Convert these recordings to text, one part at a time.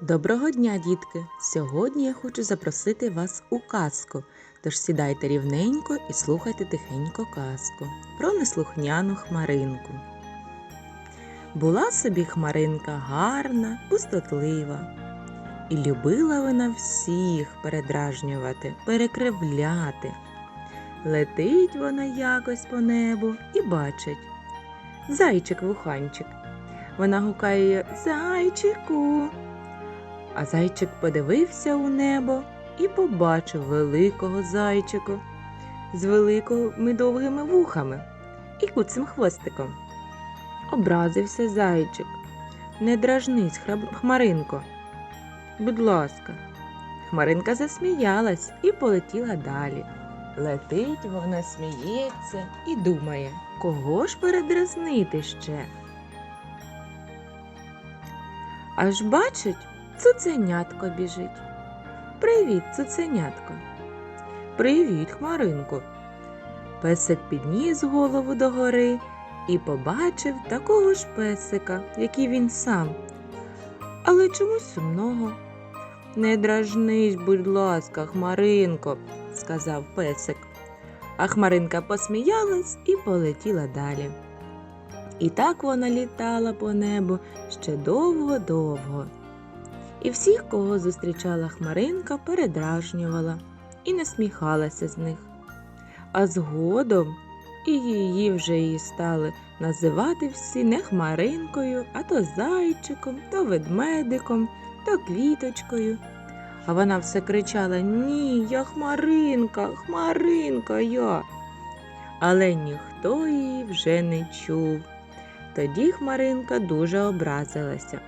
Доброго дня, дітки! Сьогодні я хочу запросити вас у казку. Тож сідайте рівненько і слухайте тихенько казку про неслухняну хмаринку. Була собі хмаринка гарна, пустотлива, і любила вона всіх передражнювати, перекривляти. Летить вона якось по небу і бачить зайчик-вуханчик. Вона гукає Зайчику. А зайчик подивився у небо і побачив великого зайчика з великими довгими вухами і куцим хвостиком. Образився зайчик. Не дражнись, хмаринко. Будь ласка. Хмаринка засміялась і полетіла далі. Летить вона, сміється і думає, кого ж передразнити ще. Аж бачить, цуценятко біжить. Привіт, цуценятко. Привіт, Хмаринко. Песик підніс голову догори і побачив такого ж песика, як і він сам, але чомусь сумного. Не дражнись, будь ласка, Хмаринко, сказав песик. А Хмаринка посміялась і полетіла далі. І так вона літала по небу ще довго-довго. І всіх, кого зустрічала Хмаринка, передражнювала і насміхалася з них. А згодом і її вже її стали називати всі не Хмаринкою, а то зайчиком, то ведмедиком, то квіточкою. А вона все кричала Ні, я Хмаринка, Хмаринка я. Але ніхто її вже не чув. Тоді Хмаринка дуже образилася,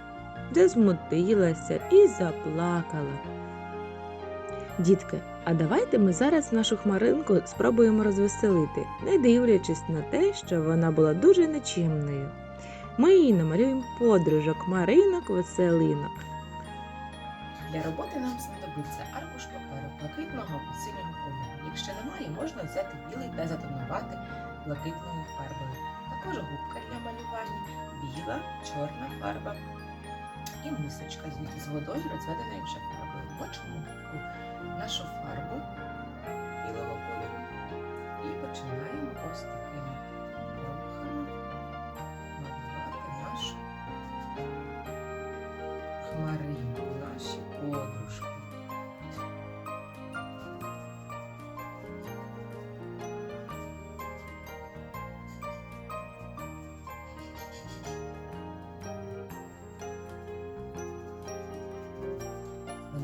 засмутилася і заплакала. Дітки, а давайте ми зараз нашу хмаринку спробуємо розвеселити, не дивлячись на те, що вона була дуже нечимною. Ми їй намалюємо подружок хмаринок, веселинок. Для роботи нам знадобиться аркуш паперу блакитного або синього кольору. Якщо немає, можна взяти білий та затонувати блакитною фарбою. Також губка для малювання, біла, чорна фарба і мисочка з- водою, розведеною фарбою. Бочимо нашу фарбу білого кольору і починаємо ось такими рухами малювати нашу хмаринку,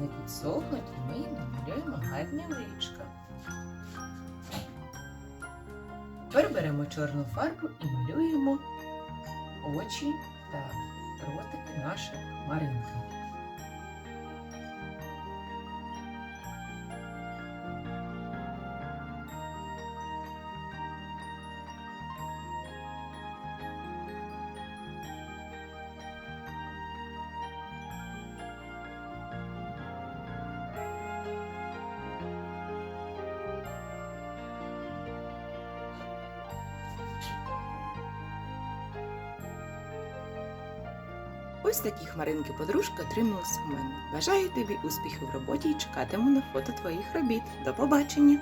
Вони підсохнуть і ми їм намалюємо гарні личка. Тепер беремо чорну фарбу і малюємо очі та ротики наших хмаринки. Ось такі хмаринки подружки отрималися в мене. Бажаю тобі успіхів в роботі і чекатиму на фото твоїх робіт. До побачення!